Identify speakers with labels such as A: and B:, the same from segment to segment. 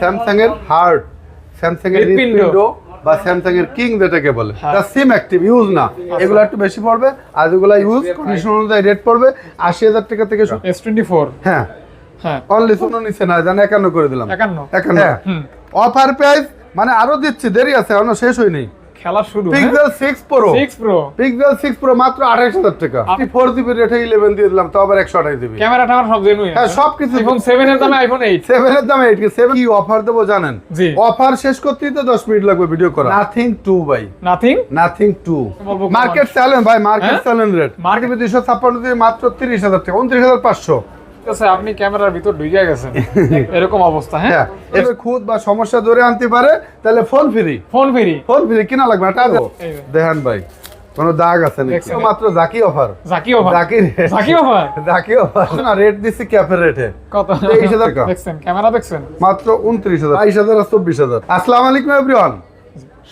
A: Samsung এর heart Samsung এর
B: হৃৎপিণ্ড।
A: বা স্যামসাং এর কিং যেটাকে বলে
B: হ্যাঁ।
A: তা সিম অ্যাক্টিভ ইউজ না। এগুলো একটু বেশি পড়বে আর যেগুলো ইউজ কন্ডিশন অনুযায়ী রেট পড়বে আশি হাজার টাকা থেকে
B: এস টোয়েন্টি ফোর
A: হ্যাঁ।
B: হ্যাঁ।
A: অনলি শুনো নিচে না জান একান্ন করে দিলাম।
B: একান্ন।
A: একান্ন। অফার প্রাইস মানে আরও দিচ্ছি দেরি আছে এখনও শেষ হয়নি।
B: খেলা শুরু
A: Pixel 6 Pro
B: 6 Pro
A: Pixel 6 Pro মাত্র 28000 টাকা। 4 জিবি রেটে 11 দিয়ে দিলাম তাও আবার 128 জিবি
B: ক্যামেরা টামার সব জেনুইন
A: হ্যাঁ, হ্যাঁ
B: সব কিছু 7 এর দামে আইফোন 8
A: 7 এর দামে 8 কি 7 কি অফার দেব জানেন? অফার শেষ করতে তো 10 মিনিট লাগবে ভিডিও করা। নাথিং 2 ভাই।
B: নাথিং
A: নাথিং
B: 2
A: মার্কেট চ্যালেঞ্জ ভাই মার্কেট চ্যালেঞ্জ রেট মার্কেট 256 দিয়ে মাত্র 30000 টাকা 29500
B: আপনি ক্যামেরার ভিতর ঢুকে গেছেন। এরকম অবস্থা হ্যাঁ?
A: হ্যাঁ এবার খুদ বা সমস্যা ধরে আনতে পারে তাহলে phone free
B: phone free
A: phone free কিনা লাগবে এটা ভাই কোনো দাগ আছে মাত্র জাকি অফার
B: জাকি অফার
A: জাকি
B: জাকি অফার
A: জাকি অফার না রেট দিছি রেটে
B: কত?
A: 23000 টাকা।
B: দেখছেন ক্যামেরা দেখছেন?
A: মাত্র 29000 22000 আর 24000 আসসালামু আলাইকুম এভরিওয়ান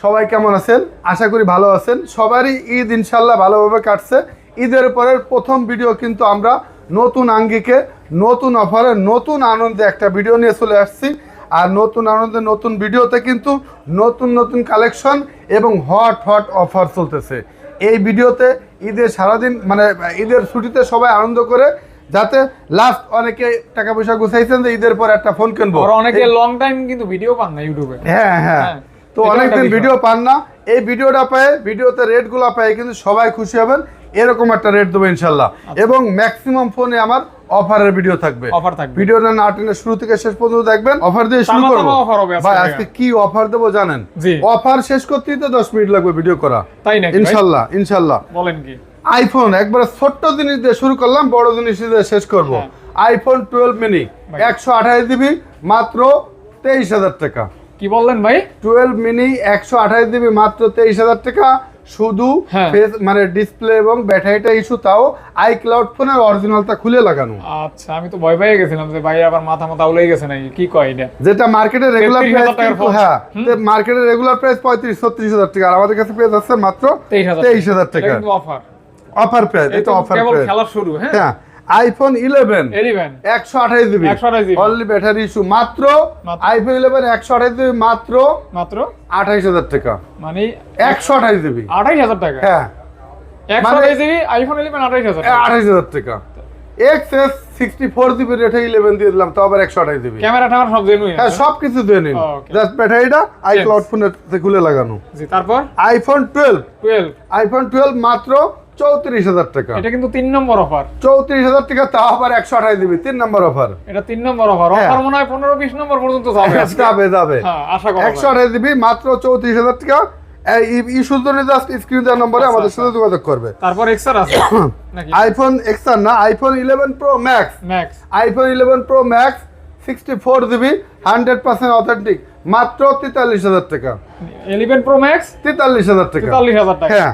A: সবাই কেমন আছেন? আশা করি ভালো আছেন। সবারই ঈদ ইনশাল্লাহ ভালোভাবে কাটছে। ঈদের পরের প্রথম ভিডিও কিন্তু আমরা নতুন আঙ্গিকে নতুন অফারে নতুন আনন্দে একটা ভিডিও নিয়ে চলে আসছি। আর নতুন আনন্দে নতুন ভিডিওতে কিন্তু নতুন নতুন কালেকশন এবং হট হট অফার চলতেছে। এই ভিডিওতে ঈদের সারাদিন মানে ঈদের ছুটিতে সবাই আনন্দ করে যাতে লাস্ট অনেকে টাকা পয়সা গুছাইছেন যে ঈদের পর একটা ফোন কিনবো।
B: অনেকে লং টাইম কিন্তু ভিডিও পান না ইউটিউবে
A: হ্যাঁ হ্যাঁ।
B: হ্যাঁ,
A: তো অনেকদিন ভিডিও পান না। এই ভিডিওটা পেয়ে ভিডিওতে রেটগুলো পেয়ে কিন্তু সবাই খুশি হবেন। এরকম একটা রেট দেবো ইনশাল্লাহ। এবং ম্যাক্সিমাম ফোনে আমার অফারের ভিডিও থাকবে।
B: অফার থাকবে।
A: ভিডিওটা না টেনে শুরু থেকে শেষ পর্যন্ত দেখবেন। অফার দিয়ে শুরু করব।
B: হবে
A: ভাই আজকে কি অফার দেবো জানেন?
B: জি।
A: অফার শেষ করতেই তো দশ মিনিট লাগবে ভিডিও করা।
B: তাই নাকি ভাই?
A: ইনশাল্লাহ ইনশাল্লাহ।
B: বলেন কি?
A: আইফোন একবার ছোট্ট জিনিস দিয়ে শুরু করলাম বড় জিনিস দিয়ে শেষ করব। আইফোন টুয়েলভ মিনি
B: ভাই।
A: একশো আঠাশ জিবি মাত্র তেইশ হাজার টাকা।
B: কি বললেন ভাই?
A: টুয়েলভ মিনি একশো আঠাশ জিবি মাত্র তেইশ হাজার টাকা। শুধু
B: হ্যাঁ।
A: মানে ডিসপ্লে এবং ব্যাটারিটা ইস্যু তাও আই ক্লাউড ফোনের অরিজিনালটা খুলে লাগানো।
B: আচ্ছা আমি তো ভয় পেয়ে গেছিলাম যে ভাই আবার মাথা মাথা উলে গেছে নাকি কি কয় এটা?
A: যেটা মার্কেটে রেগুলার প্রাইস হ্যাঁ মার্কেটে রেগুলার প্রাইস পঁয়ত্রিশ ছত্রিশ হাজার টাকা আর আমাদের কাছে পেয়ে যাচ্ছে মাত্র
B: তেইশ হাজার
A: তেইশ হাজার টাকা।
B: কিন্তু অফার
A: অফার প্রাইস এটা অফার
B: কেবল
A: প্রাইস
B: খেলা শুরু হ্যাঁ?
A: হ্যাঁ। আইফোন ইলেভেন একশো আঠাশ GB
B: 128 GB
A: only battery issue মাত্র। আইফোন ইলেভেন একশো আঠাশ জিবি মাত্র
B: মাত্র?
A: আঠাইশ হাজার টাকা।
B: মানে
A: একশো আঠাশ জিবি
B: আঠাইশ হাজার টাকা?
A: হ্যাঁ।
B: একশো আঠাইশ জিবি আইফোন ইলেভেন আঠাইশ হাজার।
A: আঠাইশ হাজার টাকা। X S sixty four GB রেটে ইলেভেন দিয়ে দিলাম তো আবার একশো আঠাশ জিবি
B: ক্যামেরা ট্যামেরা সব
A: হ্যাঁ সব কিছু দিয়ে নিন। জাস্ট ব্যাটারিটা আই ক্লাউড ফোনের খুলে লাগানো।
B: তারপর?
A: IPhone twelve
B: twelve
A: iPhone twelve মাত্র চৌত্রিশ হাজার টাকা।
B: এটা কিন্তু তিন নম্বর অফার
A: চৌত্রিশ হাজার টাকা তাও আবার একশো আঠাশ জিবি তিন নম্বর অফার
B: এটা তিন নম্বর অফার
A: হ্যাঁ।
B: অফার মনে হয় পনেরো বিশ নম্বর পর্যন্ত যাবে
A: যাবে যাবে।
B: হ্যাঁ করা
A: একশো। আঠাশ জিবি মাত্র চৌত্রিশ হাজার টাকা। ইস্যুর জন্য জাস্ট স্ক্রিন দেওয়ার নম্বরে
B: আচ্ছা,
A: আমাদের
B: আচ্ছা।
A: সাথে যোগাযোগ করবে।
B: তারপর এক্সার আছে?
A: আইফোন এক্সার না iPhone eleven Pro Max
B: Max
A: iPhone eleven Pro Max sixty four GB hundred percent authentic মাত্র তেতাল্লিশ হাজার টাকা।
B: ইলেভেন প্রো ম্যাক্স
A: তেতাল্লিশ হাজার টাকা।
B: তেতাল্লিশ হাজার টাকা।
A: হ্যাঁ।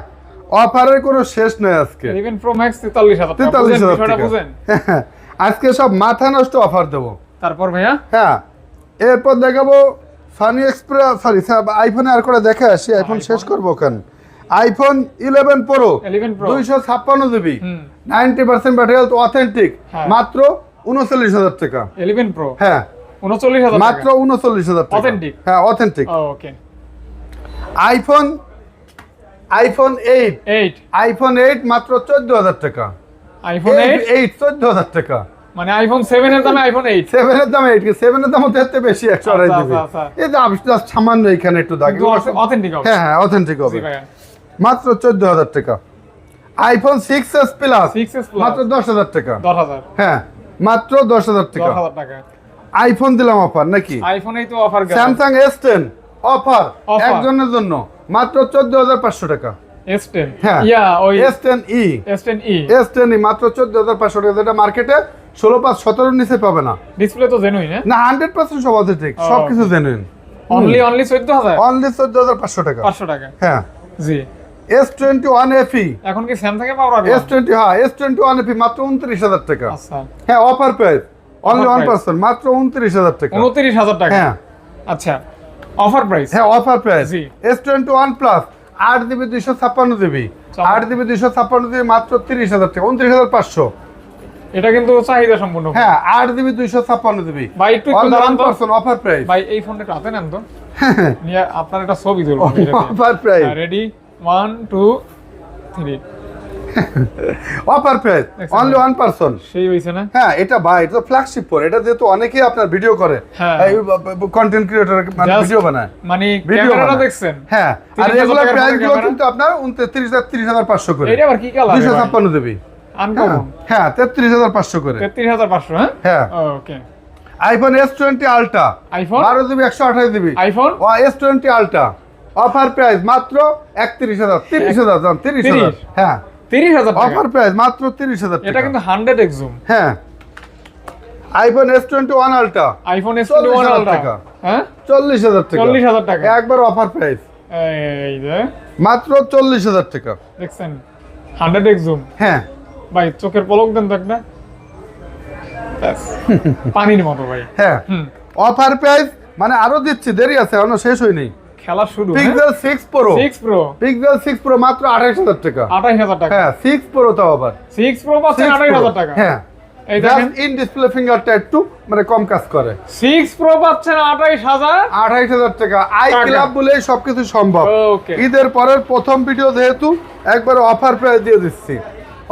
A: অফারের কোনো শেষ নেই আজকে।
B: ইলেভেন প্রো ম্যাক্স তেতাল্লিশ হাজার টাকা
A: তেতাল্লিশ
B: বুঝেন?
A: আজকে সব মাথা নষ্ট অফার দেবো।
B: তারপর ভাইয়া?
A: হ্যাঁ এরপর দেখাবো সানি এক্সপ্রেস সরি আইফোনে আর করে দেখে আসি আইফোন শেষ করব কেন? আইফোন ইলেভেন প্রো
B: 11 Pro
A: দুইশো ছাপ্পান্ন GB ninety percent battery health authentic. মাত্র উনচল্লিশ হাজার টাকা।
B: ইলেভেন প্রো
A: হ্যাঁ।
B: উনচল্লিশ
A: মাত্র উনচল্লিশ হাজার টাকা।
B: Authentic?
A: হ্যাঁ authentic
B: okay
A: iPhone iPhone eight
B: eight
A: iPhone eight মাত্র চোদ্দ হাজার টাকা।
B: আইফোন এইট
A: এইট চোদ্দ হাজার টাকা।
B: মানে আইফোন সেভেন এর দামে আইফোন এইট
A: সেভেনের দাম এইট সেভেনের দাম হতে হতে বেশি একশো আড়াই
B: আচ্ছা,
A: জিবি
B: আচ্ছা,
A: এই দাম জাস্ট সামান্য এখানে একটু দাগ।
B: অথেন্টিক হবে।
A: হ্যাঁ হ্যাঁ অথেন্টিক হবে। মাত্র চোদ্দ হাজার টাকা আইফোন সিক্স এস প্লাস মাত্র দশ হাজার টাকা।
B: দশ হাজার
A: হ্যাঁ মাত্র দশ হাজার টাকা। আইফোন দিলাম অফার নাকি?
B: আইফোনেই তো offer
A: Samsung S ten offer. একজনের জন্য। মাত্র চোদ্দ হাজার পাঁচশো টাকা। হ্যাঁ
B: ইয়া ওই
A: এস টেন ই মাত্র টাকা। যেটা মার্কেটে ষোলো পাঁচ সতেরোর নিচে পাবে না।
B: ডিসপ্লে তো জেনুইন হ্যাঁ?
A: না হান্ড্রেড পার্সেন্ট সব অথেন্টিক সব কিছু জেনুইন
B: অনলি অনলি চোদ্দ হাজার?
A: অনলি চোদ্দ হাজার পাঁচশো টাকা। হ্যাঁ।
B: জি। এখন কি স্যামসাং এ পাওয়া
A: হ্যাঁ মাত্র টাকা।
B: আচ্ছা।
A: হ্যাঁ অফার প্রাইস অনলি মাত্র টাকা।
B: উনত্রিশ হাজার টাকা।
A: হ্যাঁ।
B: আচ্ছা। অফার প্রাইস
A: হ্যাঁ offer price. S twenty one plus আট জিবি দুইশো ছাপ্পান্ন জিবি আট জিবি দুইশো ছাপ্পান্ন জিবি মাত্র তিরিশ হাজার টাকা উনত্রিশ হাজার পাঁচশো।
B: এটা কিন্তু চাহিদা সম্পূর্ণ
A: হ্যাঁ আট জিবি দুইশো ছাপ্পান্ন জিবি
B: ভাই একটু দাঁড়ান
A: অফার প্রাইস
B: ভাই এই ফোনটা হাতে নেন তো। নিয়ে আপনার একটা ছবি তুলবো।
A: Offer price
B: ready one two three
A: offer price only one person
B: সেই হয়েছে না?
A: হ্যাঁ এটা ভাই এটা ফ্ল্যাগশিপ ফোন এটা যেহেতু অনেকেই আপনার ভিডিও করে। কন্টেন্ট ক্রিয়েটর মানে ভিডিও বানায়।
B: মানে ক্যামেরাটা দেখছেন?
A: হ্যাঁ আর
B: 30,000
A: এগুলোর
B: টাকার প্রাইসগুলো
A: কিন্তু আপনার উনত্রিশ হাজার তিরিশ হাজার পাঁচশো করে।
B: এটা আবার কি কালার
A: দুইশো ছাপ্পান্ন দেবি। হ্যাঁ
B: আনকমন
A: হ্যাঁ তেত্রিশ হাজার পাঁচশো করে।
B: তেত্রিশ হাজার পাঁচশো হ্যাঁ?
A: হ্যাঁ।
B: Okay
A: iPhone S twenty ultra
B: iPhone
A: বারো জিবি একশো আঠাশ জিবি
B: আইফোন
A: ও S twenty ultra offer price মাত্র একত্রিশ হাজার তিরিশ হাজার তিরিশ হাজার। হ্যাঁ।
B: টাকা।
A: অফার প্রাইস মাত্র
B: এটা কিন্তু হান্ড্রেড এক্সুম
A: হ্যাঁ। আইফোন আলট্রা
B: আইফোন এস
A: 40,000 টাকা।
B: হ্যাঁ?
A: টাকা। একবার অফার প্রাইস
B: এই যে।
A: মাত্র চল্লিশ হাজার টাকা।
B: দেখছেন? এক্সুম
A: হ্যাঁ।
B: ভাই চোখের পলক দেন তো একটা। পানির মতো ভাই।
A: হ্যাঁ। অফার প্রাইস মানে আরও দিচ্ছি দেরি আছে এখনও শেষ হয়নি।
B: খেলা শুরু
A: Pixel six Pro
B: six Pro
A: Pixel six Pro মাত্র আঠাইশ হাজার টাকা।
B: আঠাইশ হাজার টাকা।
A: হ্যাঁ সিক্স প্রো তাও আবার।
B: সিক্স প্রো পাচ্ছেন
A: 6
B: আঠাইশ
A: Pro,
B: হাজার টাকা।
A: হ্যাঁ।
B: এই দেখেন।
A: ইন ডিসপ্লে ফিঙ্গারটা একটু মানে কম কাজ করে।
B: সিক্স প্রো পাচ্ছেন আঠাইশ হাজার।
A: আঠাইশ হাজার টাকা। আই ক্লাব বলেই সবকিছু সম্ভব। ঈদের পরের প্রথম ভিডিও যেহেতু একবার অফার প্রাইস দিয়ে দিচ্ছি।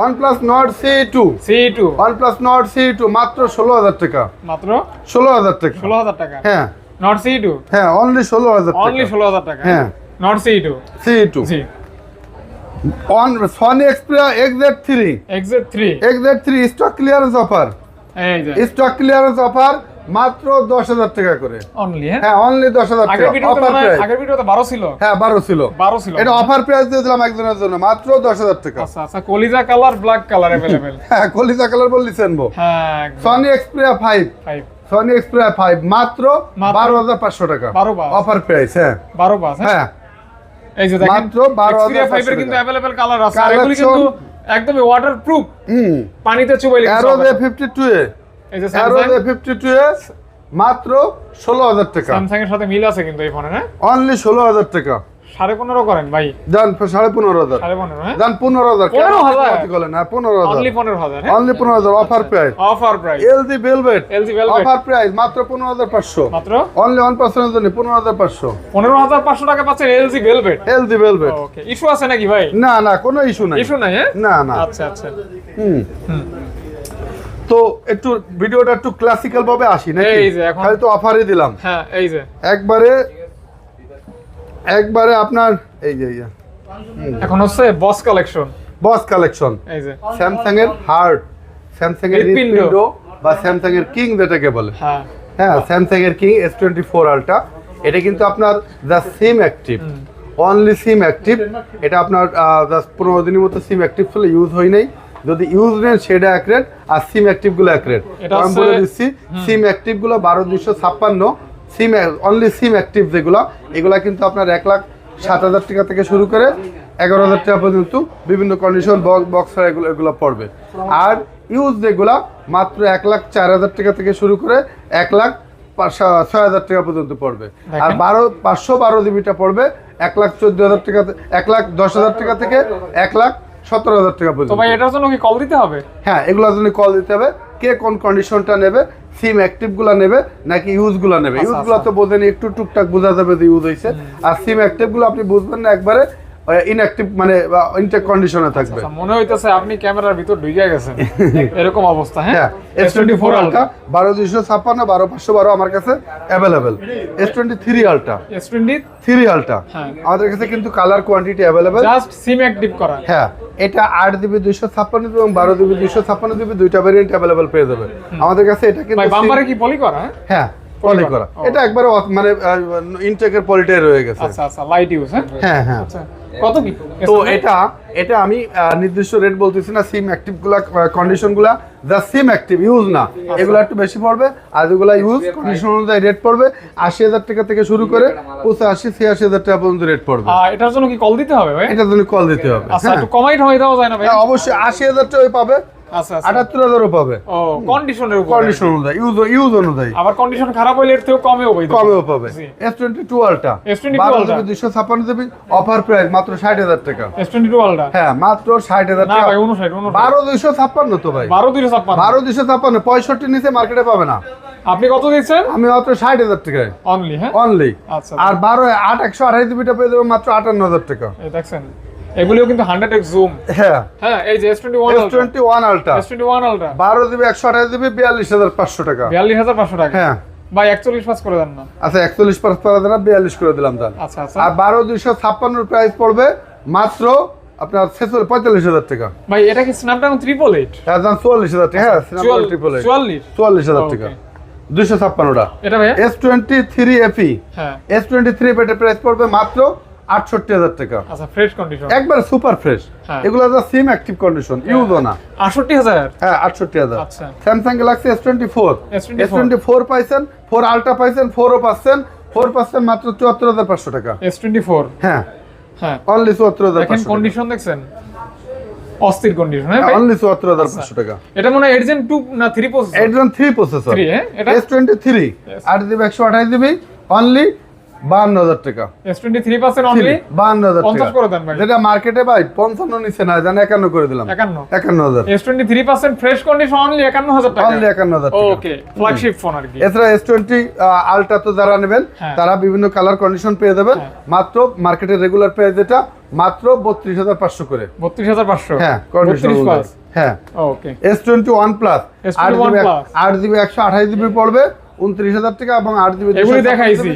A: OnePlus Nord CE2
B: C two
A: OnePlus Nord CE2 মাত্র ষোলো হাজার টাকা।
B: মাত্র?
A: ষোলো হাজার টাকা।
B: ষোলো হাজার টাকা।
A: হ্যাঁ।
B: নট সি টু
A: হ্যাঁ অনলি ষোলো হাজার
B: অনলি ষোলো হাজার টাকা
A: হ্যাঁ।
B: নট সি টু
A: CE2
B: জি।
A: On Sony Xperia XZ three
B: exact three
A: XZ three stock clearance offer stock clearance offer মাত্র দশ হাজার টাকা করে।
B: অনলি হ্যাঁ?
A: হ্যাঁ অনলি দশ হাজার টাকা অফার প্রাইস
B: আগের ভিডিওতে বারো ছিল?
A: হ্যাঁ বারো ছিল।
B: বারো ছিল।
A: এটা অফার প্রাইস দিয়ে দিলাম একজনের জন্য মাত্র দশ হাজার টাকা।
B: আচ্ছা আচ্ছা কলিজা কালার ব্ল্যাক কালার অ্যাভেলেবেল
A: হ্যাঁ কলিজা কালার বললি সেনবো।
B: হ্যাঁ
A: Sony Xperia five
B: five
A: Sony Xperia five মাত্র বারো হাজার পাঁচশো টাকা। অফার প্রাইস হ্যাঁ।
B: বারো পাঁচ হ্যাঁ।
A: হ্যাঁ।
B: এই যে
A: মাত্র 12,500
B: Xperia 5 কিন্তু অ্যাভেলেবেল কালার আছে। এগুলি কিন্তু একদমই ওয়াটারপ্রুফ
A: হুম।
B: পানিতে চুবাইলে
A: অ্যারো দে ফিফটি টু এ। অ্যারো দে ফিফটি টু এ মাত্র ষোলো হাজার টাকা।
B: স্যামসাং এর সাথে মিল আছে কিন্তু এই ফোনে হ্যাঁ
A: অনলি ষোলো হাজার টাকা।
B: সাড়ে পনেরো করেন ভাই।
A: যান সাড়ে পনেরো হাজার।
B: সাড়ে পনেরো হ্যাঁ?
A: যান পনেরো হাজার
B: 15,000?
A: বলেন? হ্যাঁ পনেরো হাজার।
B: অনলি পনেরো হাজার
A: অনলি পনেরো হাজার offer price
B: offer price
A: LG Velvet
B: LG Velvet
A: offer price মাত্র পনেরো হাজার পাঁচশো।
B: মাত্র?
A: অনলি ওয়ান পার্সেন্টের জন্য পনেরো হাজার পাঁচশো।
B: পনেরো হাজার পাঁচশো টাকা পাচ্ছেন LG Velvet
A: LG Velvet
B: okay issue আছে নাকি ভাই?
A: না না কোনো ইস্যু নাই।
B: ইস্যু নাই হ্যাঁ?
A: না না।
B: আচ্ছা আচ্ছা।
A: হুম।
B: হুম।
A: তো একটু ভিডিওটা একটু ক্লাসিক্যাল ভাবে আসি নাকি?
B: এই যে এখন-
A: খালি তো অফারই দিলাম।
B: হ্যাঁ এই যে।
A: একবারে একবারে আপনার এই যে
B: এখন হচ্ছে বস কালেকশন
A: বস কালেকশন
B: এই যে।
A: স্যামসাং এর হার্ট স্যামসাং এর।
B: হৃৎপিণ্ড
A: বা স্যামসাং এর কিং যেটাকে বলে।
B: হ্যাঁ।
A: হ্যাঁ স্যামসাং এর king S twenty four ultra এটা কিন্তু আপনার the SIM active only SIM active এটা আপনার জাস্ট পনেরো দিনের মতো সিম অ্যাক্টিভ ছিল ইউজ হয় নাই। যদি ইউজ নেন সেটা অ্যাক্রেট আর সিম অ্যাক্টিভগুলো অ্যাক্রেট আমি বলে দিচ্ছি সিম অ্যাক্টিভগুলো বারো দুশো ছাপ্পান্ন সিম অনলি সিম অ্যাক্টিভ যেগুলো এগুলা কিন্তু আপনার এক লাখ সাত হাজার টাকা থেকে শুরু করে এগারো হাজার টাকা পর্যন্ত বিভিন্ন কন্ডিশন বক্স এগুলো এগুলো পড়বে। আর ইউজ যেগুলা মাত্র এক লাখ চার হাজার টাকা থেকে শুরু করে এক লাখ ছয় হাজার টাকা পর্যন্ত পড়বে। আর বারো পাঁচশো বারো জিবিটা পড়বে এক লাখ চোদ্দ হাজার টাকা এক লাখ দশ হাজার টাকা থেকে এক লাখ সতেরো হাজার টাকা পর্যন্ত।
B: এটার জন্য কি কল দিতে হবে?
A: হ্যাঁ এগুলোর জন্য কল দিতে হবে। কে কোন কন্ডিশনটা নেবে সিম অ্যাক্টিভগুলা নেবে নাকি ইউজগুলা নেবে? ইউজগুলো ইউজগুলা তো বোঝেনি একটু টুকটাক বোঝা যাবে যে ইউজ হয়েছে আর সিম অ্যাক্টিভগুলো আপনি বুঝবেন না একবারে ইনঅ্যাক্টিভ মানে ইনটেক কন্ডিশনে থাকবে।
B: আচ্ছা, মনে হইতেছে আপনি ক্যামেরার ভিতর ঢুকে গেছেন। এরকম অবস্থা হ্যাঁ?
A: এস টোয়েন্টি ফোর আলটা বারো দুইশো ছাপ্পান্ন বারো পাঁচশো বারো আমার কাছে available S twenty three ultra
B: S twenty
A: three ultra. আমাদের কাছে কিন্তু colour quantity available
B: just SIM active করা।
A: হ্যাঁ এটা আট জিবি দুইশো ছাপ্পান্ন এবং বারো জিবি দুইশো ছাপ্পান্ন জিবি দুইটা ভ্যারিয়েন্ট অ্যাভেলেবেল পেয়ে যাবে। আমাদের কাছে এটা কিন্তু
B: বাম্পারে কি পলি করা হ্যাঁ?
A: হ্যাঁ। পলি করা এটা একবারে মানে ইনটেকের পলিটাই রয়ে গেছে।
B: আচ্ছা আচ্ছা লাইট ইউজ হ্যাঁ?
A: হ্যাঁ হ্যাঁ।
B: আচ্ছা কত কি?
A: তো এটা এটা আমি নির্দিষ্ট রেট বলতেছি না সিম অ্যাক্টিভগুলা কন্ডিশনগুলা যা সিম অ্যাক্টিভ ইউজ না। এগুলো একটু বেশি পড়বে আর যেগুলো ইউজ কন্ডিশন অনুযায়ী রেট পড়বে। আশি হাজার টাকা থেকে শুরু করে পঁচাশি ছিয়াশি হাজার টাকা পর্যন্ত রেট পড়বে।
B: এটার জন্য কি কল দিতে হবে ভাই?
A: এটার জন্য কল দিতে হবে
B: আচ্ছা
A: হ্যাঁ।
B: একটু কমাইট হয়ে দেওয়া যায় না ভাই?
A: হ্যাঁ, অবশ্যই আশি হাজার টাকা পাবে।
B: আচ্ছা আচ্ছা
A: আটাত্তর হাজারও পাবে।
B: কন্ডিশনের উপর
A: কন্ডিশন অনুযায়ী ইউজ ইউজ অনুযায়ী।
B: আবার কন্ডিশন খারাপ হইলে এর থেকেও কমেও পাইতে
A: কমেও পাবে। এস টোয়েন্টি টু আলটা
B: S22
A: বারো দুইশো ছাপ্পান্ন জিবি অফার প্রাইস মাত্র ষাট হাজার টাকা।
B: এস টোয়েন্টি টু আলটা
A: হ্যাঁ মাত্র ষাট হাজার টাকা। বারো দুইশো ছাপ্পান্ন তো ভাই।
B: বারো দুইশো ছাপ্পান্ন।
A: বারো দুইশো ছাপ্পান্ন পঁয়ষট্টি নিচে মার্কেটে পাবে না।
B: আপনি কত দিচ্ছেন?
A: আমি মাত্র ষাট হাজার টাকায়।
B: অনলি হ্যাঁ?
A: অনলি
B: আচ্ছা।
A: আর বারো আট একশো আঠাশ জিবিটা পেয়ে দেবো মাত্র আটান্ন হাজার টাকা।
B: দেখছেন এগুলিও কিন্তু হান্ড্রেড এক্স জুম
A: হ্যাঁ।
B: হ্যাঁ এই যে S twenty one
A: S twenty one ultra
B: S twenty one ultra
A: বারো জিবি একশো আঠাশ জিবি বিয়াল্লিশ হাজার পাঁচশো টাকা।
B: বিয়াল্লিশ হাজার পাঁচশো টাকা।
A: হ্যাঁ।
B: ভাই একচল্লিশ পাস করে দেন না।
A: আচ্ছা একচল্লিশ পাঁচ পারা দেন বিয়াল্লিশ করে দিলাম দাম
B: আচ্ছা আচ্ছা।
A: আর বারো দুইশো ছাপ্পান্নর প্রাইস পড়বে মাত্র আপনার ছেচল্লিশ পঁয়তাল্লিশ হাজার টাকা।
B: ভাই এটা কি স্ন্যাপড্রাগন ট্রিপল এইট
A: হ্যাঁ চুয়াল্লিশ হাজার টাকা। হ্যাঁ সিনেমা ট্রিপল
B: চুয়াল্লিশ?
A: চুয়াল্লিশ হাজার টাকা. দুইশো ছাপ্পান্নটা।
B: এটা ভাই
A: এস টোয়েন্টি থ্রি এফি
B: হ্যাঁ।
A: এস টোয়েন্টি থ্রি পেটের প্রাইস পড়বে মাত্র আটষট্টি হাজার টাকা।
B: আচ্ছা ফ্রেশ কন্ডিশন
A: একবারে সুপার ফ্রেশ
B: হ্যাঁ।
A: এগুলো যা সিম অ্যাক্টিভ কন্ডিশন ইউজও না।
B: আটষট্টি হাজার?
A: হ্যাঁ আটষট্টি হাজার।
B: আচ্ছা।
A: Samsung Galaxy S twenty four
B: S24
A: S twenty four পাইছেন ফোর আলট্রা পাইছেন ফোরও পাচ্ছেন। ফোর পাচ্ছেন মাত্র চুয়াত্তর হাজার পাঁচশো টাকা।
B: এস টোয়েন্টি ফোর
A: হ্যাঁ।
B: হ্যাঁ।
A: অনলি চুয়াত্তর হাজার
B: কন্ডিশন দেখছেন? অস্থির কন্ডিশন হ্যাঁ
A: অনলি চুয়াত্তর হাজার পাঁচশো টাকা।
B: এটা মনে হয় এডজেন টু না থ্রি প্রসেসর
A: এডজন থ্রি প্রসেসর
B: থ্রি হ্যাঁ এটা?
A: S twenty three
B: Yes.
A: আট জিবি একশো আঠাশ জিবি। অনলি টাকা।
B: এস টোয়েন্টি অনলি
A: বাহান্ন হাজার
B: পঞ্চাশ করে দেন ভাই।
A: যেটা মার্কেটে ভাই পঞ্চান্ন নিচে না জানে একান্ন করে দিলাম।
B: একান্ন।
A: একান্ন হাজার
B: S twenty three percent fresh condition only একান্ন হাজার টাকা।
A: অনলি একান্ন হাজার টাকা।
B: ওকে ফ্ল্যাগশিপ ফোন আর কি।
A: এছাড়া এস টোয়েন্টি আলট্রা তো যারা নেবেন
B: হ্যাঁ।
A: তারা বিভিন্ন কালার কন্ডিশন পেয়ে যাবেন।
B: হ্যাঁ।
A: মাত্র মার্কেটের রেগুলার প্রাইস যেটা মাত্র বত্রিশ হাজার পাঁচশো করে।
B: বত্রিশ হাজার পাঁচশো?
A: হ্যাঁ কন্ডিশন হ্যাঁ।
B: Okay
A: S twenty one plus
B: S21
A: আট জিবি
B: Plus।
A: আট জিবি একশো আঠাশ জিবি পড়বে উনত্রিশ হাজার টাকা এবং আট জিবি
B: দেখাইছি।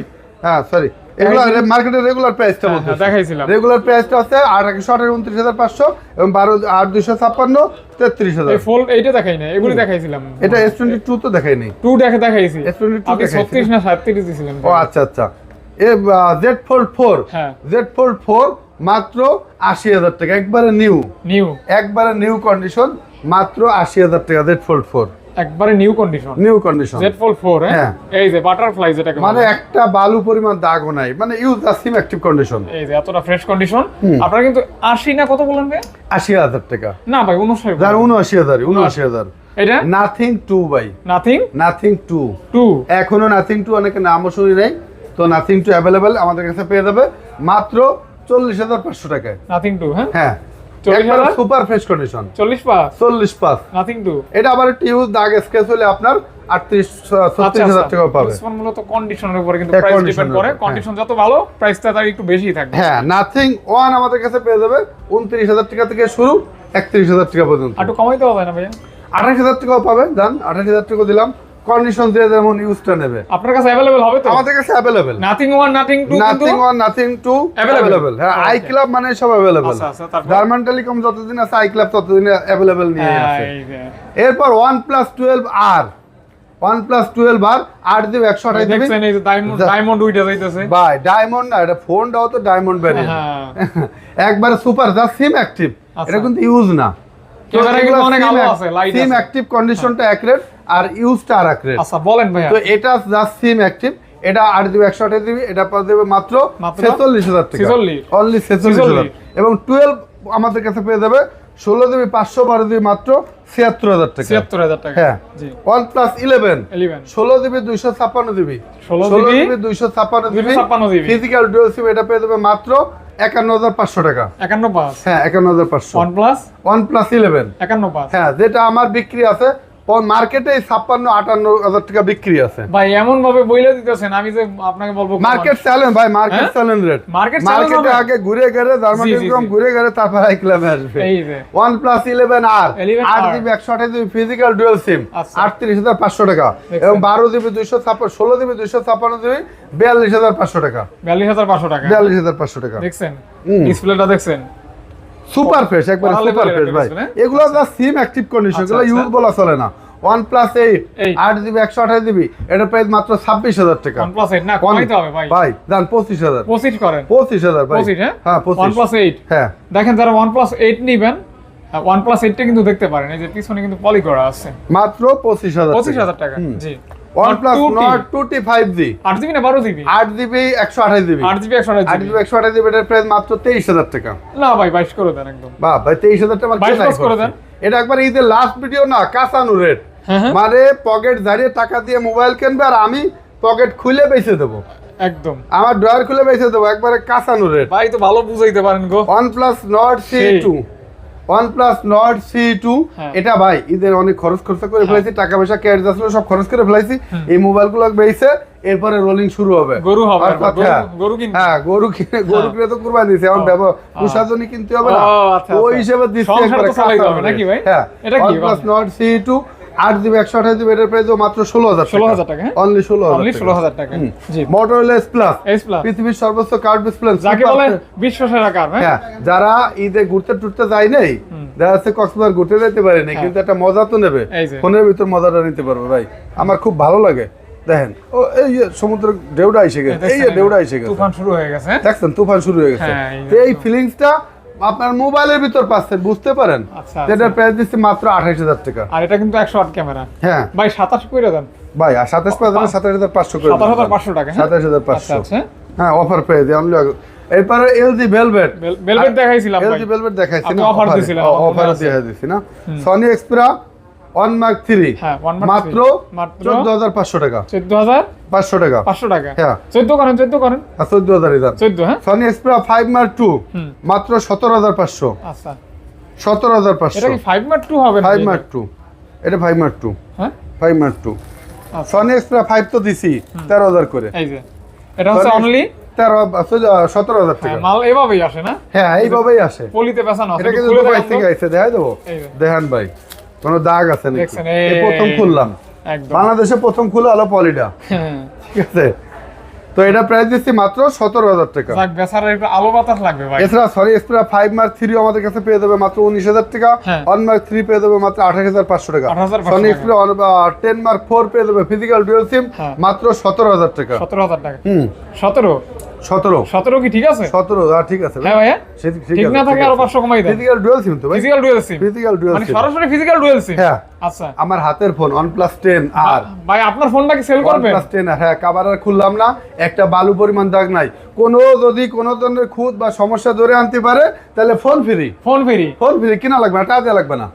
A: হ্যাঁ সরি এগুলো মার্কেটের রেগুলার প্রাইসটা বলতে
B: দেখাইছিলাম।
A: রেগুলার প্রাইসটা আছে আট আঠাশ উনত্রিশ হাজার পাঁচশো এবং বারো আট দুইশো ছাপ্পান্ন তেত্রিশ হাজার।
B: এই এইটা দেখাই না এগুলি দেখাইছিলাম।
A: এটা এস টোয়েন্টি টু তো দেখায়নি
B: টু দেখে দেখাইছি।
A: S22
B: আপনি
A: দেখাইছি।
B: ছত্রিশ না সাতত্রিশ দিছিলেন?
A: ও আচ্ছা আচ্ছা। এ Z Fold four. Z Fold four মাত্র আশি হাজার টাকা। একবারে নিউ
B: নিউ
A: একবারে নিউ কন্ডিশন মাত্র আশি হাজার টাকা জেড ফোল্ড ফোর
B: একবারে new condition
A: new condition
B: Z Fold four
A: হ্যাঁ।
B: এই যে বাটারফ্লাই যেটাকে
A: মানে। একটা বালু পরিমাণ দাগও নাই। মানে use the SIM active condition
B: এই যে এতটা ফ্রেশ কন্ডিশন আপনারা কিন্তু আশি না কত বলেন ভাই?
A: আশি হাজার টাকা।
B: না ভাই উনষাট
A: যার উনআশি হাজার উনআশি হাজার।
B: এটা?
A: Nothing two by
B: Nothing
A: Nothing two
B: two
A: এখনও নাথিং টু অনেকে নামও শুনি নাই। তো নাথিং টু অ্যাভেলেবেল আমাদের কাছে পেয়ে যাবে। মাত্র চল্লিশ হাজার পাঁচশো টাকায়।
B: নাথিং টু হ্যাঁ?
A: হ্যাঁ? সুপার ফ্রেশ কন্ডিশন
B: চল্লিশ পাঁচ
A: চল্লিশ পাঁচ।
B: নাথিং টু
A: এটা আবার একটু ইউজ দাগ স্কেচ হলে আপনার আটত্রিশ
B: আচ্ছা
A: ছত্রিশ পাবে।
B: ডিসকাউন্ট মূলত কন্ডিশনের উপরে কিন্তু
A: হ্যাঁ,
B: প্রাইস ডিপেন্ড করে। কন্ডিশন যত ভালো প্রাইসটা তার একটু বেশি থাকবে।
A: হ্যাঁ নাথিং ওয়ান আমাদের কাছে পেয়ে যাবে। উনত্রিশ হাজার টাকা থেকে শুরু একত্রিশ হাজার টাকা পর্যন্ত।
B: একটু কমাইতে হবে না
A: আঠাশ হাজার টাকাও পাবে জান আঠাশ হাজার টাকা দিলাম। কন্ডিশন দিয়ে যেমন ইউজটা নেবে।
B: আপনার কাছে অ্যাভেলেবল হবে তো?
A: আমাদের কাছে available
B: Nothing one Nothing two
A: Nothing one Nothing two. Available হ্যাঁ আই ক্লাব মানে সব
B: আচ্ছা, আচ্ছা,
A: জার্মান টেলিকম যতদিন আছে আই ক্লাব ততদিন অ্যাভেলেবেল নিয়ে
B: হ্যাঁ,
A: আছে। এরপর ওয়ান প্লাস টুয়েলভ আর ওয়ান প্লাস টুয়েলভ আর আট জিবি একশো আঠাশ
B: যে ডায়মন্ড উইটা যাইতেছে।
A: ভাই ডায়মন্ড না এটা ফোনটাও তো ডায়মন্ড
B: হ্যাঁ।
A: একবারে সুপার যা সিম অ্যাক্টিভ। এটা কিন্তু ইউজ না। সিম। অ্যাক্টিভ কন্ডিশনটা অ্যাকুরেট আর ইউজটা আর অ্যাকুরেট
B: আচ্ছা বলেন ভাইয়া।
A: তো এটা জাস্ট সিম অ্যাক্টিভ এটা আট জিবি একশো আঠাশ জিবি এটা পর দেবে মাত্র? ছেচল্লিশ হাজার টাকা। অনলি ছেচল্লিশ হাজার। এবং টুয়েলভ আমাদের কাছে পেয়ে যাবে ষোলো জিবি পাঁচশো বারো জিবি মাত্র ছিয়াত্তর হাজার টাকা।
B: ছিয়াত্তর হাজার টাকা।
A: হ্যাঁ।
B: জি।
A: ওয়ান প্লাস ইলেভেন ষোলো জিবি দুইশো ছাপ্পান্ন
B: 16
A: ষোলো জিবি দুইশো ছাপ্পান্ন GB
B: 256 GB
A: physical dual SIM এটা পেয়ে যাবে মাত্র একান্ন হাজার পাঁচশো টাকা।
B: একান্ন পাঁচ।
A: হ্যাঁ একান্ন হাজার পাঁচশো।
B: OnePlus
A: OnePlus eleven
B: একান্ন পাঁচ।
A: হ্যাঁ যেটা আমার বিক্রি আছে মার্কেটে ছাপ্পান্ন আটান্ন হাজার টাকা বিক্রি আছে।
B: ভাই এমন ভাবে বইলে দিতেছেন আমি যে আপনাকে বলব
A: মার্কেট চ্যালেঞ্জ ভাই মার্কেট? চ্যালেঞ্জ রেট মার্কেটে আগে ঘুরে গেলে জার্মান
B: জি,
A: ঘুরে গেলে তারপর আই ক্লাবে আসবে। ওয়ান প্লাস ইলেভেন আর আট জিবি একশো আঠাশ জিবি ফিজিক্যাল ডুয়েল সিম। আটত্রিশ হাজার পাঁচশো টাকা। এবং বারো জিবি দুইশো ছাপ্পান্ন ষোলো জিবি দুইশো ছাপ্পান্ন জিবি বিয়াল্লিশ হাজার পাঁচশো টাকা।
B: বিয়াল্লিশ হাজার পাঁচশো টাকা।
A: বিয়াল্লিশ হাজার পাঁচশো টাকা।
B: দেখছেন। ডিসপ্লেটা দেখছেন?
A: সুপার ফ্রেশ একবার সুপার ফ্রেশ ভাই। এগুলো যা সিম অ্যাক্টিভ কন্ডিশন
B: আচ্ছা,
A: এগুলো
B: আচ্ছা।
A: ইউজ বলা চলে না। OnePlus eight. আট জিবি একশো আঠাশ জিবি এটা প্রাইস মাত্র ছাব্বিশ হাজার টাকা।
B: ওয়ান প্লাস না কমাইতে হবে ভাই।
A: ভাই দান পঁচিশ হাজার।
B: পঁচিশ করেন।
A: পঁচিশ হাজার ভাই।
B: হ্যাঁ?
A: হ্যাঁ পঁচিশ।
B: এইট
A: হ্যাঁ।
B: দেখেন যারা ওয়ান প্লাস এইট নিবেন ওয়ান প্লাস এইটটা কিন্তু দেখতে পারেন। এই যে পিছনে কিন্তু পলি করা আছে।
A: মাত্র পঁচিশ হাজার
B: পঁচিশ হাজার টাকা জি।
A: ভিডিও না মানে পকেট ঝাড়িয়ে টাকা দিয়ে মোবাইল কিনবে আর আমি পকেট খুলে বেঁচে দেবো।
B: একদম।
A: আমার ড্রয়ার খুলে বেঁচে দেবো একবারে কাঁচানো রেট
B: ভাই তো ভালো বুঝাইতে পারেন গো।
A: Nord C OnePlus Nord C2
B: হ্যাঁ।
A: এটা ভাই ঈদের অনেক খরচ খরচ করে হ্যাঁ। ফেলেছি টাকা পয়সা ক্যাশ আসলে সব খরচ করে ফেলাইছি। এই মোবাইলগুলো বেইছে এরপরে রোলিং শুরু হবে।
B: গরু হবে
A: হ্যাঁ,
B: গরু কিনে
A: হ্যাঁ গরু কিনে গরু কিনে তো কুরবানি দিছে এখন ব্যবহার প্রশাসনই কিনতে হবে না।
B: আচ্ছা,
A: ওই
B: আচ্ছা।
A: হিসেবে দিচ্ছে
B: নাকি ভাই?
A: হ্যাঁ
B: এটা কি
A: OnePlus Nord C2 আট জিবি একশো আঠাশ জিবি এটার প্রাইস মাত্র ষোলো হাজার
B: 16,000 টাকা, হ্যাঁ?
A: অনলি ষোলো
B: অনলি ষোলো হাজার টাকা। জি।
A: Motorola S plus
B: S plus
A: পৃথিবীর সর্বোচ্চ কার্ড ডিসপ্লে
B: যাকে বলে হ্যাঁ?
A: হ্যাঁ যারা ঈদে ঘুরতে টুরতে যায় নাই যারা কক্সবাজার ঘুরতে যেতে পারে নাই কিন্তু একটা মজা তো নেবে।
B: হ্যাঁ।
A: ফোনের ভিতর মজাটা নিতে পারবে ভাই। আমার খুব ভালো লাগে। দেখেন ও এই সমুদ্র ঢেউটা এসে গেছে। এই ঢেউটা এসে গেছে।
B: তুফান শুরু হয়ে গেছে হ্যাঁ?
A: দেখছেন তুফান শুরু হয়ে গেছে।
B: হ্যাঁ, এই
A: ফিলিংসটা আপনার মোবাইলের ভিতর পাচ্ছেন বুঝতে পারেন?
B: আচ্ছা,
A: যেটার প্রাইস দিচ্ছে মাত্র আঠাইশ হাজার টাকা।
B: আর এটা কিন্তু একশো আট ক্যামেরা।
A: হ্যাঁ।
B: ভাই সাতাশ করে দেন।
A: ভাই আর সাতাশ পাঁচ হাজার সাতাশ হাজার পাঁচশো করে
B: সাতাশ হাজার পাঁচশো টাকা হ্যাঁ?
A: সাতাশ হাজার
B: আচ্ছা
A: পাঁচশো।
B: আচ্ছা
A: হ্যাঁ অফার পেয়ে দিই আমি এরপরে এলজি ভেলভেট
B: বেলভেট দেখাইছিলাম
A: এলজি ভেলভেট দেখাইছি
B: আপনি
A: না
B: offer দিছিলেন, আমার মনে
A: অফার
B: আছে।
A: দিয়ে দিছি না। সনি এক্সপ্রা থ্রি
B: হ্যাঁ,
A: মাত্র চোদ্দ হাজার পাঁচশো টাকা।
B: চোদ্দ হাজার
A: পাঁচশো টাকা।
B: পাঁচশো টাকা।
A: হ্যাঁ।
B: চোদ্দ করেন চোদ্দ করেন।
A: চোদ্দ হাজার দাম।
B: চোদ্দ হ্যাঁ?
A: Sony Xperia five mark two মাত্র সতেরো হাজার পাঁচশো।
B: আচ্ছা।
A: সতেরো হাজার পাঁচশো।
B: ফাইভ মার্ক টু হবে
A: ফাইভ মার্ক টু এটা ফাইভ মার্ক টু
B: হ্যাঁ?
A: Five mark two. Sony Xperia five তো দিছি তেরো হাজার করে।
B: এটা হচ্ছে অনলি
A: তেরো সতেরো হাজার টাকা।
B: মাল এভাবেই আসে না?
A: হ্যাঁ এইভাবেই আসে।
B: পলিতে পেছানো আছে
A: এটা কিন্তু দুবাই থেকে আইছে দেখাই দেবো? দেখান ভাই। কোনো দাগ আছে নাকি? প্রথম খুললাম। বাংলাদেশে প্রথম খুলে হলো
B: হ্যাঁ।
A: ঠিক আছে? তো এটা প্রাইস দিচ্ছি মাত্র সতেরো হাজার টাকা।
B: আলো বাতাস লাগবে ভাই।
A: এছাড়া Sony Xperia five mark three আমাদের কাছে পেয়ে দেবে মাত্র উনিশ হাজার টাকা। ওয়ান মার্ক থ্রি পেয়ে দেবে মাত্র আঠাশ হাজার পাঁচশো টাকা।
B: 28,500
A: Sony. Xperia ten mark four পেয়ে দেবে ফিজিক্যাল ডুয়েল সিম। মাত্র সতেরো হাজার টাকা।
B: সতেরো হাজার টাকা।
A: হুম।
B: সতেরো?
A: সতেরো।
B: সতেরো কি ঠিক আছে?
A: সতেরো হ্যাঁ ঠিক আছে।
B: হ্যাঁ ভাইয়া। ঠিক না থাকে আরও পাঁচশো কমাই
A: ফিজিক্যাল ডুয়েল সিম তো ভাই।
B: Physical dual SIM
A: physical dual
B: মানে সরাসরি ফিজিক্যাল ডুয়েল সিম
A: হ্যাঁ।
B: আচ্ছা।
A: আমার হাতের ফোন প্লাস টেন আর
B: ভাই আপনার সেল করবেন?
A: OnePlus 10 হ্যাঁ কাবার আর খুললাম না। একটা বালু পরিমাণ দাগ নাই। কোনো যদি কোনো ধরনের খুঁত বা সমস্যা ধরে আনতে পারে তাহলে phone free
B: phone free
A: phone free কিনা লাগবে না টাকা লাগবে না।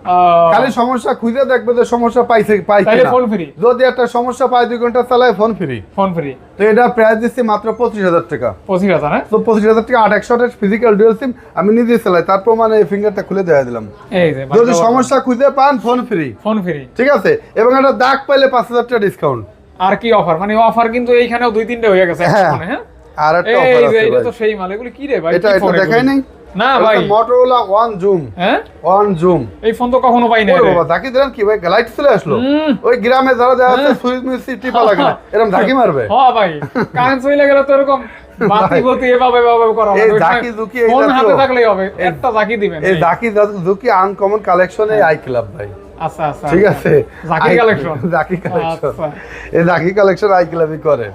A: খালি সমস্যা খুঁজে দেখবে যে সমস্যা পাইছে পাই
B: তাইলে
A: কিনা।
B: phone free?
A: যদি একটা সমস্যা পাই দুই ঘণ্টা চালায় ফোন ফ্রি
B: ফোন ফ্রি
A: তো এটা প্রাইস দিচ্ছি মাত্র পঁচিশ হাজার টাকা।
B: পঁচিশ হাজার হ্যাঁ?
A: তো পঁচিশ হাজার টাকা আট একশো ফিজিক্যাল ডুয়েল সিম আমি নিজে চালাই তার প্রমাণে এই ফিঙ্গারটা খুলে দেওয়া দিলাম।
B: এই যে
A: যদি সমস্যা খুঁজে পান ফোন ফ্রি
B: ফোন ফ্রি
A: ঠিক আছে? এবং একটা দাগ পাইলে পাঁচ হাজার টাকা ডিসকাউন্ট
B: আর কি অফার মানে অফার কিন্তু এইখানেও দুই তিনটে হয়ে গেছে
A: হ্যাঁ। আর একটা অফার আছে
B: এটা তো সেই মাল এগুলো কি রে ভাই?
A: এটা এটা দেখাই নাই?
B: না ভাই।
A: মোটরোলা ওয়ান জুম
B: হ্যাঁ?
A: ওয়ান জুম
B: এই ফোন তো কখনো পাই না
A: বাবা ঝাঁকি দিলেন কি ভাই? লাইট চলে আসলো? ওই গ্রামে যারা সুইচ টিপা লাগে এরকম ঝাঁকি মারবে?
B: হ্যাঁ ভাই। কারেন্ট চলে গেলে তো এরকম
A: আনকমন কালেকশন আই ক্লাব ভাই।
B: আচ্ছা আচ্ছা।
A: ঠিক আছে?
B: আচ্ছা।
A: এই ঝাঁকি কালেকশন আই ক্লাবই করে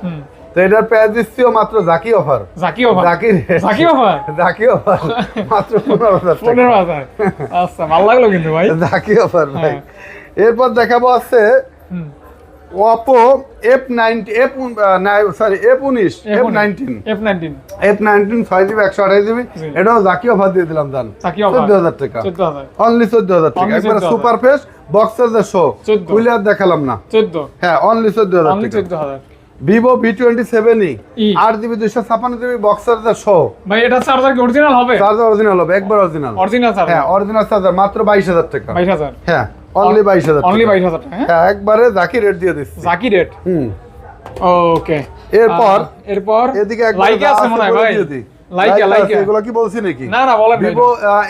A: তো এটার প্রাইস দিচ্ছিও মাত্র জাকি অফার
B: ঝাঁকি অফার
A: মাত্র পনেরো হাজার
B: পনেরো হাজার। আচ্ছা ভালো লাগল কিন্তু ভাই।
A: ঝাঁকি অফার ভাই।
B: হ্যাঁ।
A: এরপর দেখাবো আছে। Oppo F ninety F sorry F উনিশ F nineteen
B: F nineteen
A: F nineteen ছয় জিবি একশো আঠাশ জিবি এটাও জাকি অফার দিয়ে দিলাম দান চোদ্দ হাজার টাকা। অনলি চোদ্দ হাজার টাকা। একবারে
B: 14,000
A: সুপার ফেস বক্সের যে শো
B: 14
A: দেখালাম না।
B: চোদ্দ।
A: হ্যাঁ অনলি চোদ্দ হাজার টাকা। Vivo V twenty seven E. আট জিবি দুইশো ছাপান্ন জিবি বক্সের যে শো
B: ভাই এটা চার্জার কি অরিজিনাল হবে?
A: চার্জার অরিজিনাল হবে একবার অরিজিনাল
B: অরিজিনাল
A: হ্যাঁ অরিজিনাল চার্জার মাত্র বাইশ হাজার টাকা।
B: বাইশ হাজার।
A: হ্যাঁ। অনলি বাইশ হাজার
B: অনলি
A: টাকা।
B: বাইশ হাজার টাকা হ্যাঁ?
A: হ্যাঁ একবারে জাকি রেট দিয়ে দিচ্ছি।
B: জাকি রেট
A: হুম।
B: ওকে
A: এরপর?
B: এরপর?
A: এদিকে একবার
B: লাইক আছে মনে হয় ভাই। লাইক। লাইকে
A: এগুলো কি বলছি নাকি?
B: না না বলেন
A: Vivo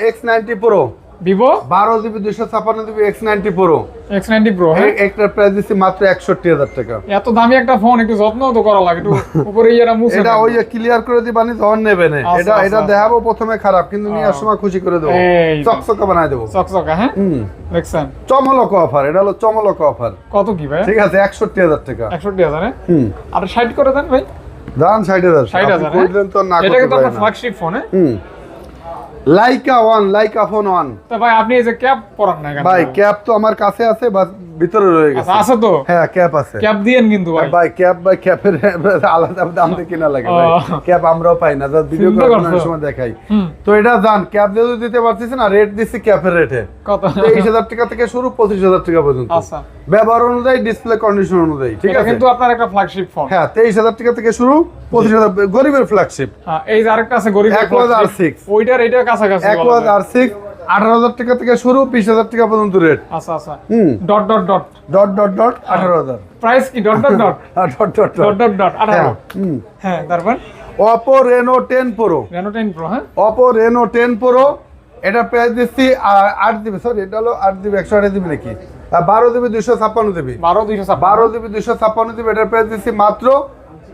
A: X ninety Pro
B: Vivo
A: বারো জিবি দুইশো ছাপান্ন GB X ninety Pro
B: X ninety Pro হ্যাঁ?
A: একটার প্রাইস দিচ্ছি মাত্র একষট্টি হাজার টাকা।
B: এত দামি একটা ফোন একটু যত্ন তো করা লাগে একটু উপরে ইয়েরা মুছে
A: এটা ওই ক্লিয়ার করে দিবানি তখন নেবে না।
B: আচ্ছা,
A: এটা
B: আচ্ছা,
A: এটা
B: আচ্ছা।
A: দেখাবো প্রথমে খারাপ কিন্তু নিয়ে। সময় খুশি করে দেবো। চকচকে বানাই দেবো।
B: চকচকা হ্যাঁ?
A: হুম।
B: দেখছেন?
A: চমলক অফার এটা হলো চমলক অফার
B: কত কি ভাই?
A: ঠিক আছে একষট্টি হাজার টাকা।
B: একষট্টি হাজার হ্যাঁ?
A: হুম।
B: আর ষাট করে দেন ভাই।
A: দাম ষাট হাজার।
B: ষাট হাজার
A: কইলেন তো না
B: এটা কিন্তু আপনার। ফ্ল্যাগশিপ ফোন হ্যাঁ?
A: হুম। Laika one Laika phone one
B: তা ভাই আপনি এই যে ক্যাপ পরান না
A: ভাই ক্যাপ তো আমার কাছে আছে বাস ভিতরে রয়ে গেছে।
B: আচ্ছা আছে তো?
A: হ্যাঁ ক্যাপ আছে।
B: ক্যাপ দিয়েন কিন্তু ভাই।
A: ভাই ক্যাপ ভাই ক্যাপের আলাদা দাম দিয়ে কিনা লাগে ভাই। ক্যাপ আমরাও পাই না ভিডিও করার সময় দেখাই। তো এটা জান ক্যাপ দিতে পারতেছি না রেট দিচ্ছি ক্যাপের রেটে
B: কত?
A: তেইশ হাজার টাকা থেকে শুরু পঁচিশ হাজার টাকা পর্যন্ত।
B: আচ্ছা।
A: ব্যবহার অনুযায়ী ডিসপ্লে কন্ডিশন অনুযায়ী ঠিক আছে?
B: কিন্তু আপনার একটা ফ্ল্যাগশিপ ফোন
A: হ্যাঁ তেইশ হাজার টাকা থেকে শুরু পঁচিশ হাজার গরিবের ফ্ল্যাগশিপ
B: হ্যাঁ এই যে আরেকটা আছে গরিব
A: Aquaz R6
B: ওইটার এইটার কাছাকাছি বলা
A: অ্যাকোয়াজ আর সিক্স আঠারো হাজার টাকা থেকে শুরু বিশ হাজার টাকা পর্যন্ত রেট
B: আচ্ছা আচ্ছা।
A: হুম।
B: Dot dot dot.
A: Dot dot dot আঠারো হাজার।
B: প্রাইস কি? Dot dot dot?
A: Dot dot
B: dot. Dot dot আঠারো
A: হ্যাঁ
B: হ্যাঁ তারপর?
A: Oppo Reno ten Pro
B: Reno ten Pro হ্যাঁ?
A: অপো রেনো টেন প্রো এটা প্রাইস দিচ্ছি আট দিবি সরি এটা হলো আট দিবি একশো আট দিবি নাকি? বারো দিবি দুইশো ছাপ্পান্ন দিবি।
B: বারো দুইশো
A: বারো দিবি দুইশো ছাপ্পান্ন দিবি এটার প্রাইস দিচ্ছি মাত্র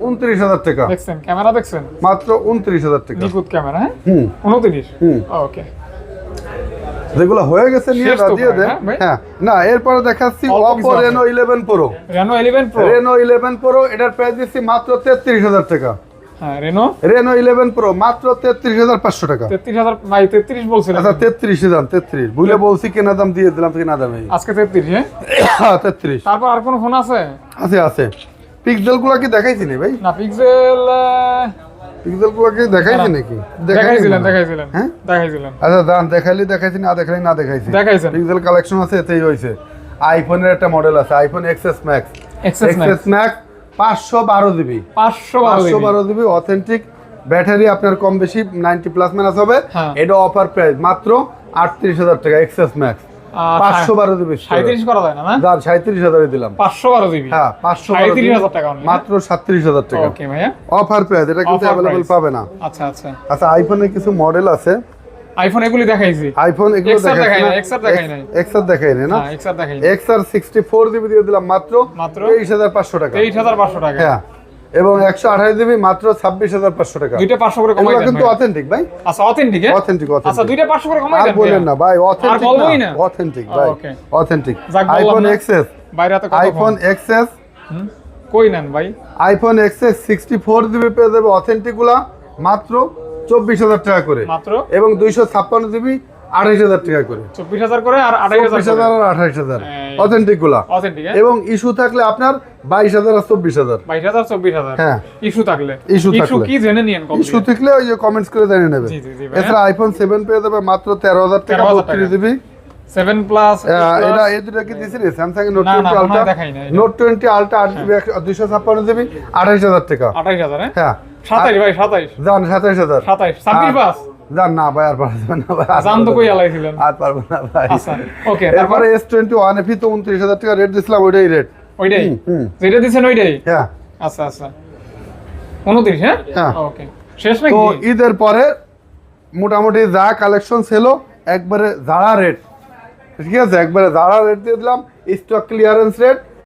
A: উনত্রিশ হাজার টাকা।
B: দেখছেন ক্যামেরা দেখছেন?
A: মাত্র উনত্রিশ হাজার টাকা।
B: নিখুঁত ক্যামেরা হ্যাঁ?
A: হুম।
B: উনত্রিশ?
A: হুম।
B: ওকে।
A: যেগুলো হয়ে গেছে নিয়ে দিয়ে দেন।
B: হ্যাঁ
A: হ্যাঁ। না এরপরে দেখাচ্ছি
B: অল্প
A: অপো
B: কিছু আছে।
A: Reno eleven Pro
B: Reno eleven Pro
A: Reno eleven Pro এটার প্রাইস দিচ্ছি মাত্র তেত্রিশ হাজার টাকা।
B: হ্যাঁ
A: মাত্র টাকা।
B: ভাই বলছিলেন
A: আচ্ছা দাম ভুলে বলছি কেনা দাম দিয়ে দিলাম কেনা দামে।
B: আজকে হ্যাঁ?
A: তেত্রিশ।
B: তারপর আর কোনো ফোন আছে?
A: আছে আছে। পিক্সেলগুলা কি দেখাইছি নি ভাই?
B: না পিক্সেল
A: পিক্সেলগুলা কি দেখাইছি নাকি?
B: দেখাইছিলেন। দেখাইছিলেন।
A: হ্যাঁ?
B: দেখাইছিলেন।
A: আচ্ছা দাম দেখাইলি দেখাইছি না দেখাইলি না দেখাইছি।
B: দেখাইছেন।
A: পিক্সেল কালেকশন আছে এতেই হয়েছে আইফোনের একটা মডেল আছে iPhone XS Max XS Max পাঁচশো বারো জিবি।
B: পাঁচশো বারো
A: পাঁচশো বারো জিবি অথেন্টিক ব্যাটারি আপনার কম বেশি নাইনটি প্লাস মাইনাস হবে।
B: হ্যাঁ।
A: এটা অফার প্রাইস মাত্র আটত্রিশ হাজার টাকা এক্সএস ম্যাক্স পাঁচশো বারো জিবি
B: সাঁত্রিশ করা। যায় না না?
A: দাম সাঁত্রিশ হাজারে দিলাম।
B: পাঁচশো বারো জিবি
A: হ্যাঁ পাঁচশো
B: সাঁত্রিশ হাজার টাকা
A: মাত্র সাতত্রিশ হাজার টাকা।
B: ওকে ভাইয়া।
A: অফার প্রাইস এটা কিন্তু অ্যাভেলেবল পাবে না।
B: আচ্ছা আচ্ছা।
A: আচ্ছা আইফোনের কিছু মডেল আছে।
B: আইফোন এগুলি দেখাইছি।
A: আইফোন এগুলো
B: XR দেখাই
A: না।
B: দেখাই।
A: এক্সআর দেখাই না?
B: হ্যাঁ এক্সার দেখাই
A: এক্সআর সিক্সটি ফোর জিবি দিয়ে দিলাম মাত্র।
B: মাত্র?
A: তেইশ হাজার পাঁচশো টাকা। হ্যাঁ। এবং একশো আঠাশ জিবি মাত্র ছাব্বিশ হাজার পাঁচশো টাকা।
B: দুইটা পাঁচশো করে কমাই
A: কিন্তু। অথেন্টিক ভাই।
B: আচ্ছা অথেন্টিক
A: অথেন্টিক
B: আচ্ছা দুইটা পাঁচশো করে কমাই
A: আর বলেন না ভাই অথেন্টিক অথেন্টিক ভাই অথেন্টিক আইফোন
B: না।
A: এক্সএস
B: বাইরে হাতে
A: আইফোন
B: ফোন?
A: এক্সএস
B: কই নেন ভাই?
A: IPhone XS sixty four GB পেয়ে যাবে অথেন্টিকগুলা মাত্র চব্বিশ হাজার টাকা করে।
B: মাত্র?
A: এবং দুইশো ছাপ্পান্ন জিবি আঠাইশ হাজার টাকা করে।
B: চব্বিশ হাজার করে আর আড়াই হাজার
A: হাজার আর আঠাইশ হাজার।
B: অথেন্টিকগুলা।
A: অথেন্টিক এবং ইস্যু থাকলে আপনার বাইশ হাজার আর চব্বিশ হাজার।
B: বাইশ হাজার চব্বিশ হাজার।
A: হ্যাঁ।
B: ইস্যু থাকলে।
A: Issue
B: ইস্যু কি জেনে নিয়েন
A: ইস্যু থাকলে ওই যে কমেন্টস করে জানিয়ে নেবে।
B: জি, জি, জি, ভাইয়া।
A: এছাড়া আইফোন সেভেন পেয়ে যাবে মাত্র তেরো হাজার টাকা
B: 13,000
A: বত্রিশ জিবি
B: সেভেন প্লাস
A: এটা এই দুটো কি স্যামসাং নোট টোয়েন্টি আলট্রা
B: দেখাই নাই। এটা।
A: নোট টোয়েন্টি আলট্রা আট জিবি দুইশো ছাপ্পান্ন জিবি আঠাইশ হাজার টাকা।
B: আঠাইশ হাজার হ্যাঁ?
A: হ্যাঁ।
B: সাতাইশ ভাই সাতাইশ।
A: যান সাতাইশ হাজার।
B: সাতাইশ ছাব্বিশ
A: যান না ভাই আর না ভাই
B: জান তো
A: পারব
B: কই আলাইছিলেন?
A: আর পারব না ভাই।
B: ওকে তারপর?
A: এফি তো উনত্রিশ হাজার টাকা রেট দিয়েছিলাম ওইটাই রেট
B: ওইটাই। যেটা দিচ্ছেন ওইটাই?
A: হ্যাঁ।
B: আচ্ছা আচ্ছা। উনত্রিশ হ্যাঁ?
A: হ্যাঁ।
B: ওকে শেষ
A: তো ঈদের পরে মোটামুটি যা কালেকশন ছিল একবারে যারা রেট ঠিক আছে একবারে যারা রেট দিয়ে দিলাম স্টক ক্লিয়ারেন্স রেট